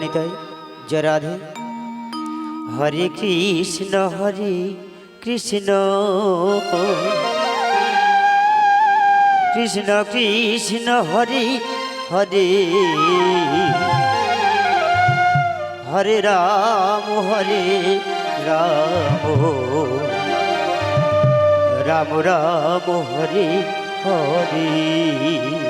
নিতাই। জয় রাধে। হরে কৃষ্ণ হরে কৃষ্ণ। কৃষ্ণ কৃষ্ণ, হরে হরে। হরে রাম হরে রাম। রাম রাম, হরে হরে।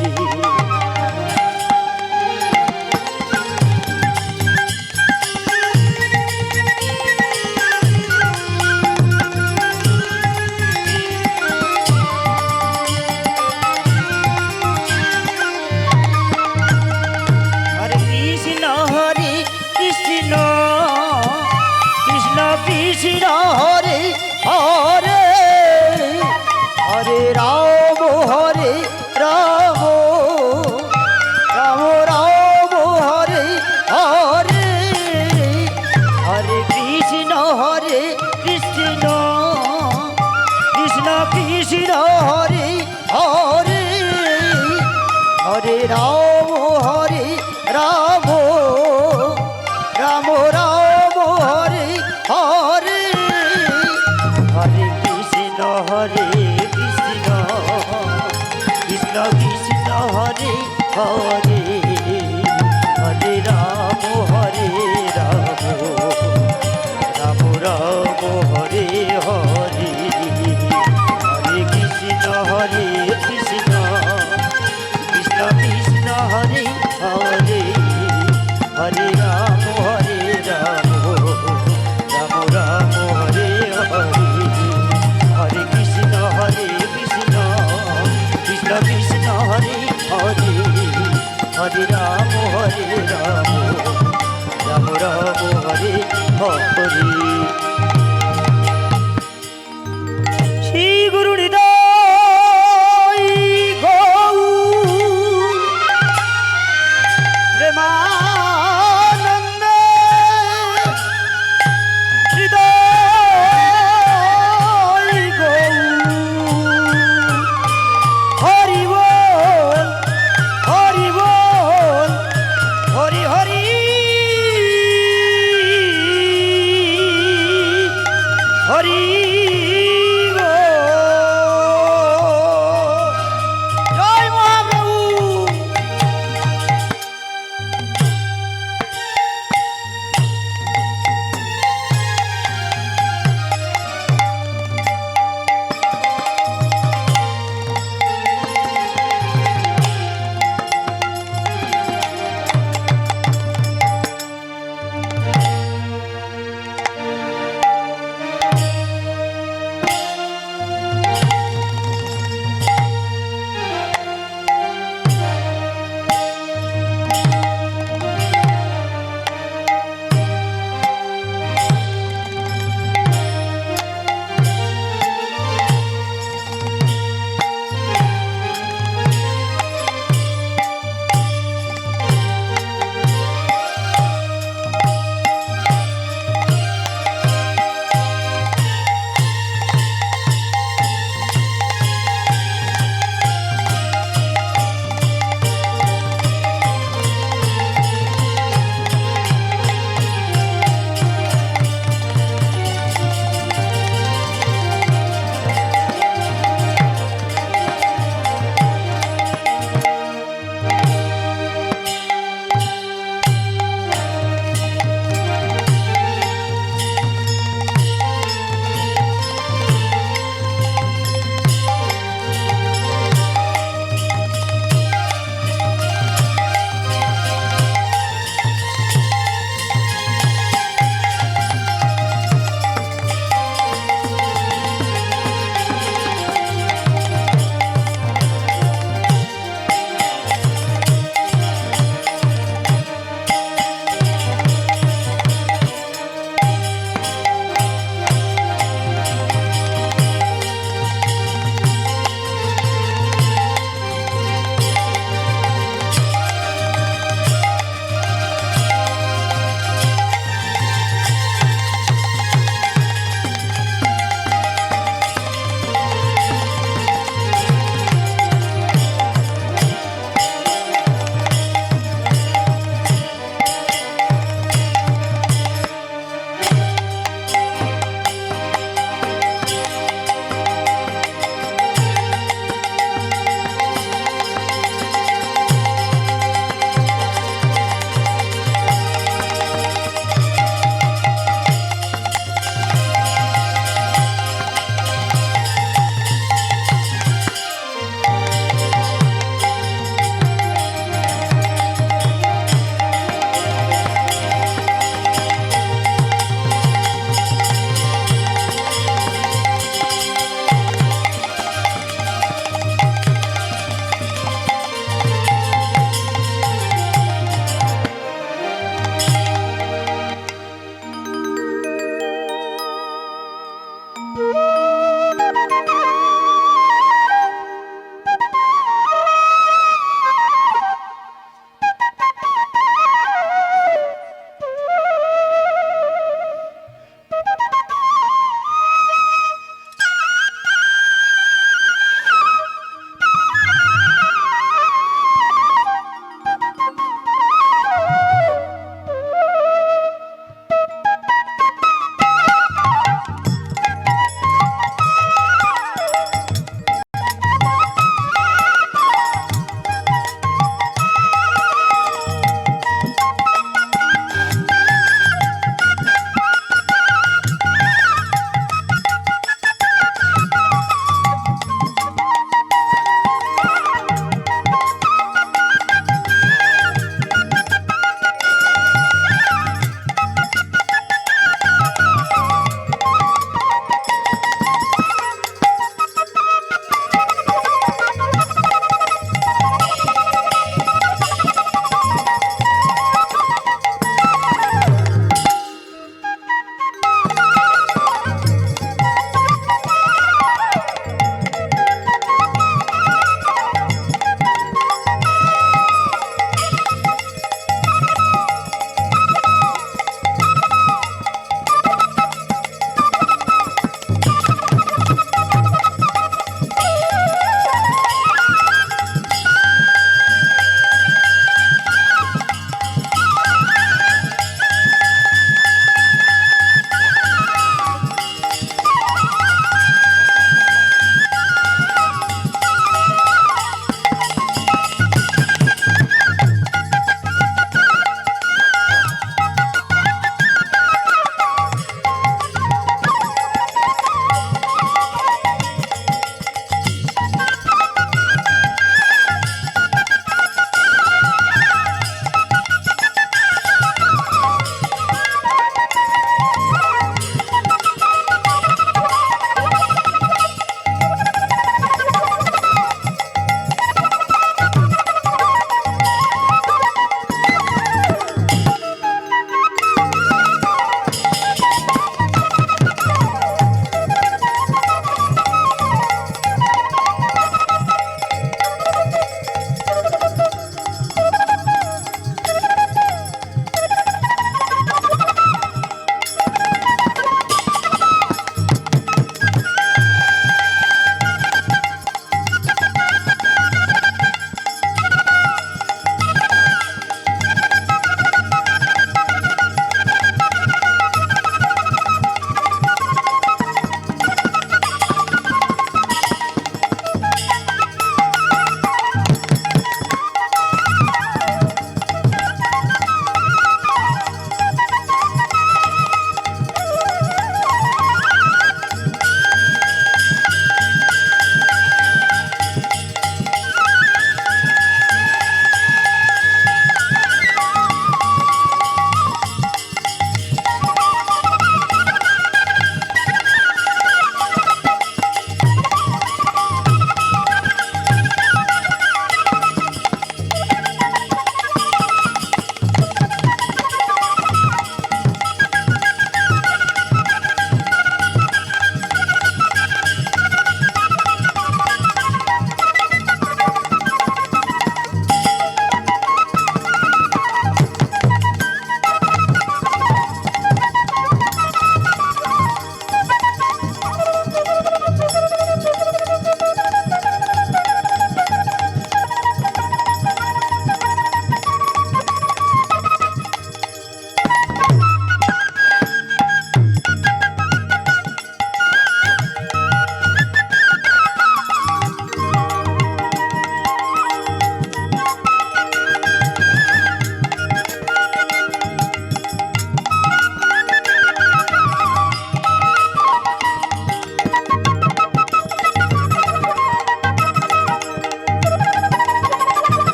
রাম হরি রাম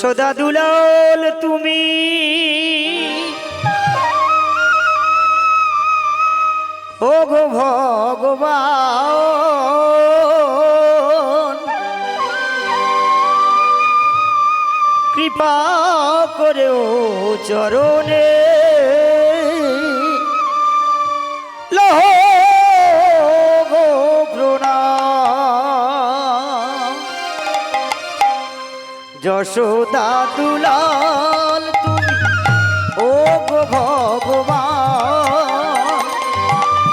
যশোদা দুলাল তুমি। ও গো ভগবান কৃপা করে ও চরণে যশোদা দুলাল তুমি। ও গো ভগবান,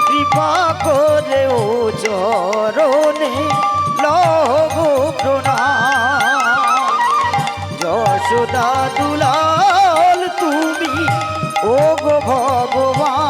কৃপা করে ও চরণে লহ প্রণাম। যশোদা দুলাল তুমি ও গো ভগবান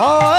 好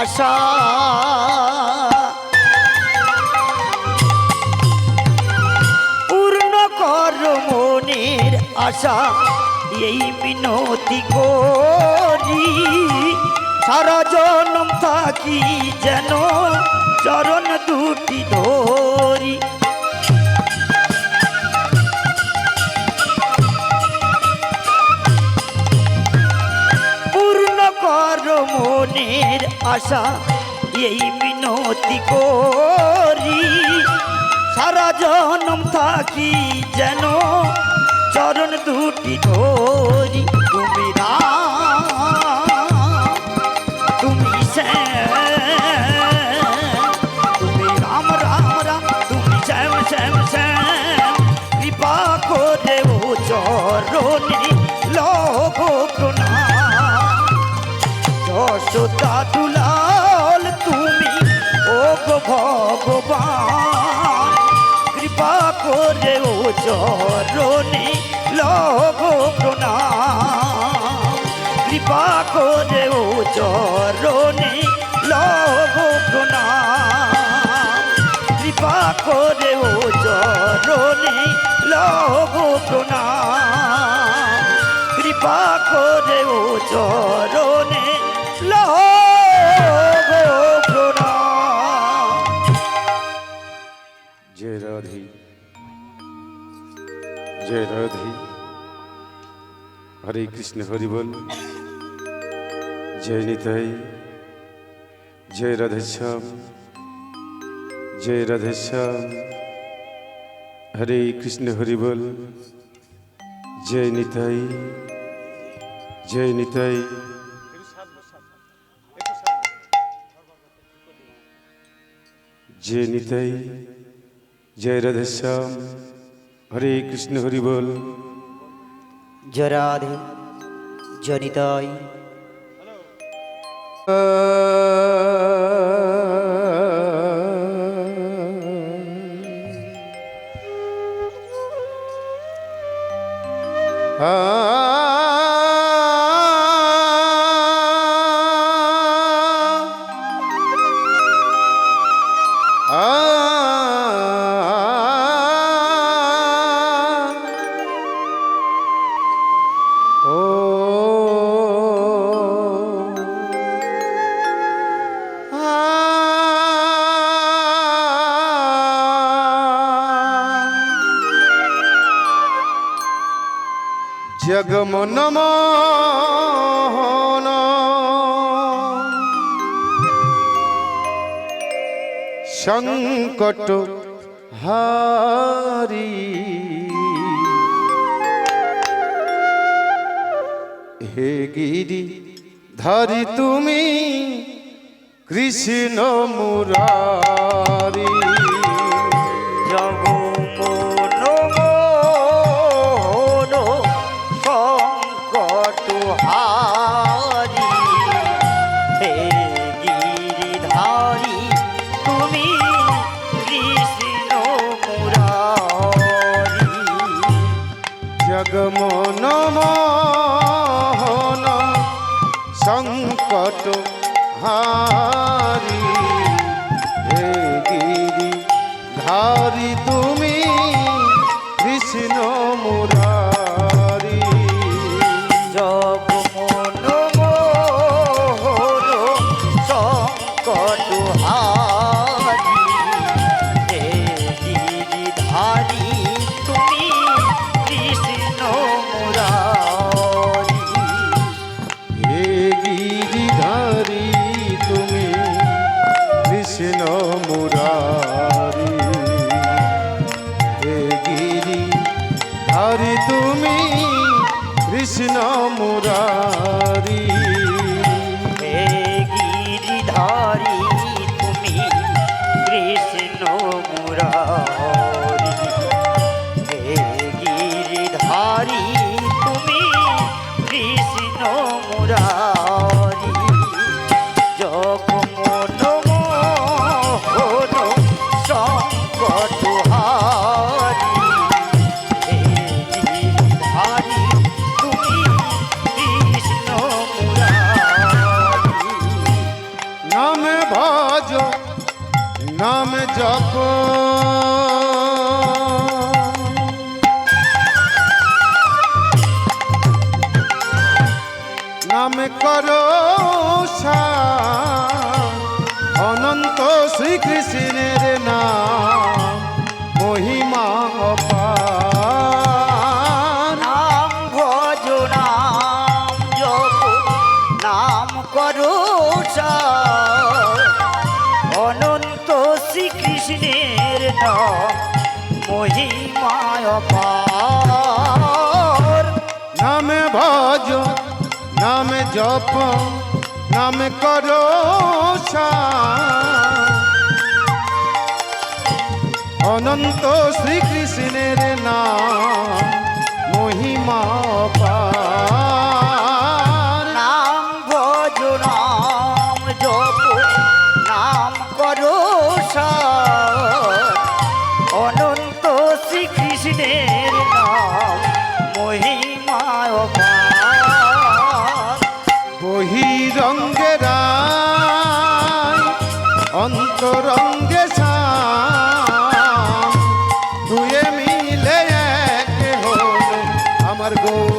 আশা পূর্ণ কর মনের আশা, এই মিনতি করি। সারা জনম থাকি যেন চরণ দুটি ধরি। মনের আশা, এই মিনতি করি। সারা জনম থাকি যেন চরণ দুটি ধরি তুমি তুমি শ্যাম, তুমি রাম রাম রাম, তুমি শ্যাম শ্যাম শ্যাম। কৃপা করে চরণে চরণে লভ প্রণাম। কৃপা করে ও চরণে লভ প্রণাম। কৃপা করে ও চরণে লভ প্রণাম। কৃপা করে ও চরণে হরে কৃষ্ণ হরিবল জয় নিতাই, জয় রাধেশ্যাম জয় রাধেশ্যাম। হরে কৃষ্ণ হরিবল জয় নিতাই জয় নিতাই। জয় নিতাই, জয় রাধেশ্যাম। হরে কৃষ্ণ হরিবল জরাধে জনিতাই Ah জগমন সংকট হারি। হে গিরি ধারি তুমি কৃষ্ণ মুরা। জগমন মোহন সংকট হারি হে গিরি ধারি তুমি কৃষ্ণ মুরা অনন্ত শ্রীকৃষ্ণের নাম মহিমায় পার নামে ভজ, নামে জপ, নামে করো অনন্ত শ্রীকৃষ্ণের নাম মহিমা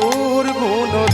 গুণ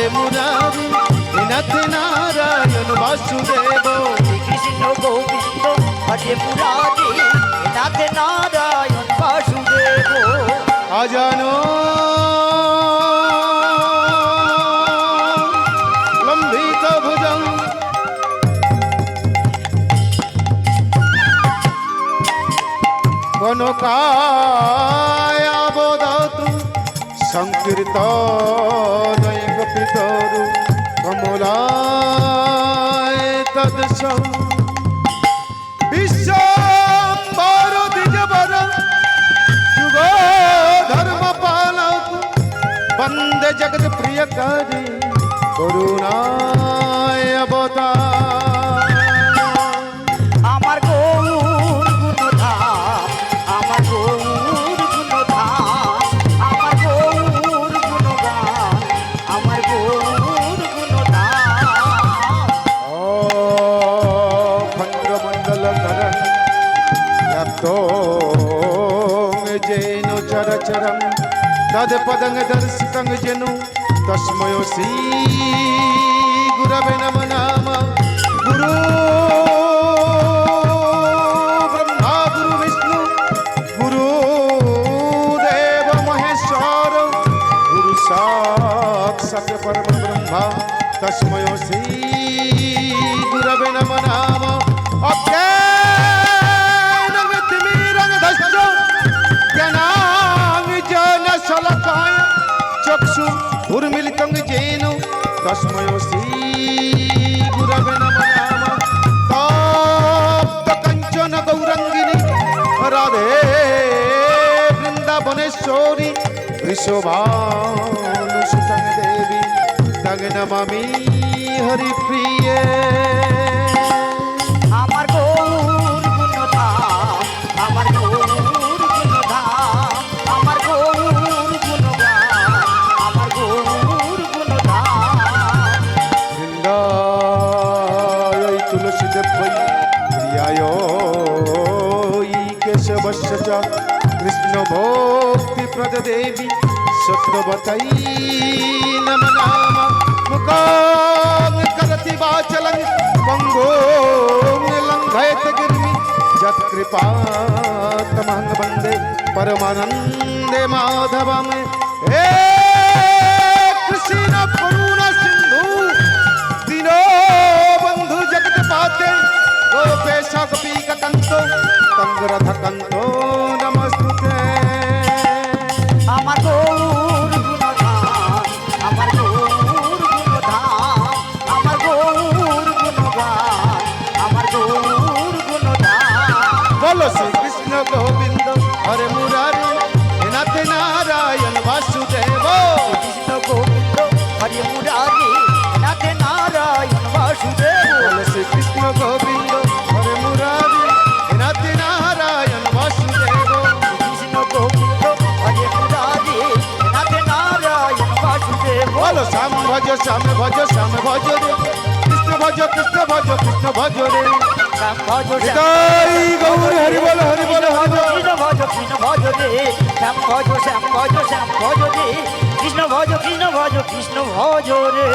হরে মুরারি হে নারায়ণ বাসুদেব। কৃষ্ণ গোবিন্দ হরে মুরারি নাথ নারায়ণ বাসুদেব। আজানো কনকায়াবদতু সংকীর্তনৈক জগৎ প্রিয় করি করুণায় অবতার। আমার গৌর গুণধাম আমার গৌর আমার গৌর গুণগান আমার গৌর গুণধাম। খণ্ডমণ্ডলকরণ ব্যাপ্তো জেন চরচরম তদপদং দর্শিতং জেনু তস্ময় শ্রী গুরবে নম নাম গুরু তস্ময় শ্রী গুরবে নম তপ্ত কঞ্চন গৌরঙ্গিনী। রাধে বৃন্দাবনেশ্বরী। বৃষভানুসুতং দেবী। তং নমামি হরিপ্রিয়ে কৃষ্ণ ভক্তি প্রদেবী সত্যবতৈ নম নাম। মুখাং বাচলং পঙ্গো লঙ্ঘয়ত গির্মি। যৎকৃপাতমহং বন্দে পরমানন্দে মাধবম। হে কৃষ্ণ করুণা সিন্ধু, দীনো বন্ধু জগৎ পাতে। গোপেশ গোপীক কন্ত তঙ্গরথ কন্ত শ্যাম ভজ শ্যাম ভজ রে। কৃষ্ণ ভজ কৃষ্ণ ভজ কৃষ্ণ ভজ রে। তাই গৌর হরি বল হরি বল ভজ কৃষ্ণ ভজ কৃষ্ণ ভজ রে। শ্যাম ভজ শ্যাম ভজ শ্যাম ভজ রে। কৃষ্ণ ভজ কৃষ্ণ ভজ কৃষ্ণ ভজ রে।